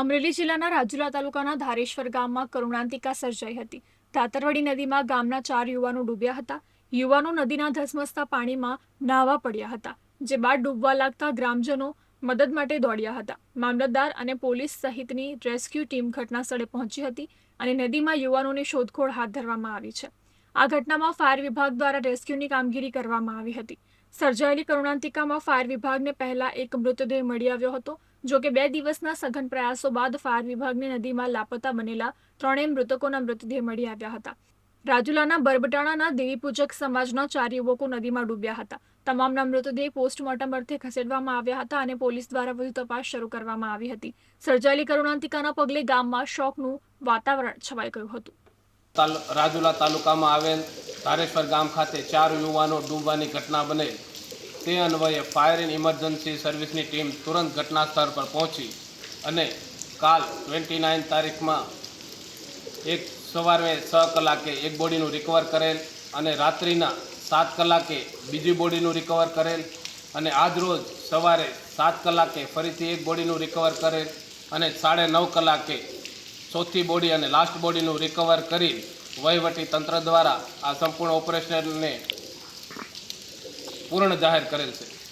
અમરેલી જિલ્લાના રાજુલા તાલુકાના ધારેશ્વર ગામમાં કરુણાંતિકા સર્જાઈ હતી. ધાતરવડી નદીમાં ગામના ચાર યુવાનો ડૂબ્યા હતા. યુવાનો નદીના ધસમસતા પાણીમાં નાહવા પડ્યા હતા, જે બાદ ડૂબવા લાગતા ગ્રામજનો મદદ માટે દોડ્યા હતા. મામલતદાર અને પોલીસ સહિતની રેસ્ક્યુ ટીમ ઘટના સ્થળે પહોંચી હતી અને નદીમાં યુવાનોની શોધખોળ હાથ ધરવામાં આવી છે. આ ઘટનામાં ફાયર વિભાગ દ્વારા રેસ્ક્યુની કામગીરી કરવામાં આવી હતી. સર્જાયેલી કરુણાંતિકામાં ફાયર વિભાગને પહેલા એક મૃતદેહ મળી આવ્યો હતો. જો કે બે દિવસના સઘન પ્રયાસો બાદ ફાયર વિભાગને નદીમાં લાપતા બનેલા ત્રણેય મૃતકોના મૃતદેહ મળી આવ્યા હતા. રાજુલાના બરબટાણાના દેવીપૂજક સમાજના ચાર યુવકો નદીમાં ડૂબ્યા હતા. તમામના મૃતદેહ પોસ્ટમોર્ટમ અર્થે ખસેડવામાં આવ્યા હતા અને પોલીસ દ્વારા વધુ તપાસ શરૂ કરવામાં આવી હતી. સર્જાયેલી કરુણાંતિકાના પગલે ગામમાં શોકનું વાતાવરણ છવાઈ ગયું હતું. રાજુલા તાલુકામાં આવેલ તારેશ્વર ગામ ખાતે ચાર યુવાનો ડૂબવાની ઘટના બનેલ. તે અન્વયે ફાયર એન્ડ ઇમરજન્સી સર્વિસની ટીમ તુરંત ઘટના સ્થળ પર પહોંચી અને કાલ ટ્વેન્ટી નાઇન તારીખમાં એક સવારે છ કલાકે એક બોડીનું રિકવર કરેલ અને રાત્રિના સાત કલાકે બીજી બોડીનું રિકવર કરેલ અને આજરોજ સવારે સાત કલાકે ફરીથી એક બોડીનું રિકવર કરેલ અને સાડે નવ કલાકે ચોથી બોડી અને લાસ્ટ બોડીનું રિકવર કરી વહીવટી તંત્ર દ્વારા આ સંપૂર્ણ ઓપરેશનને પૂર્ણ જાહેર કરેલ છે.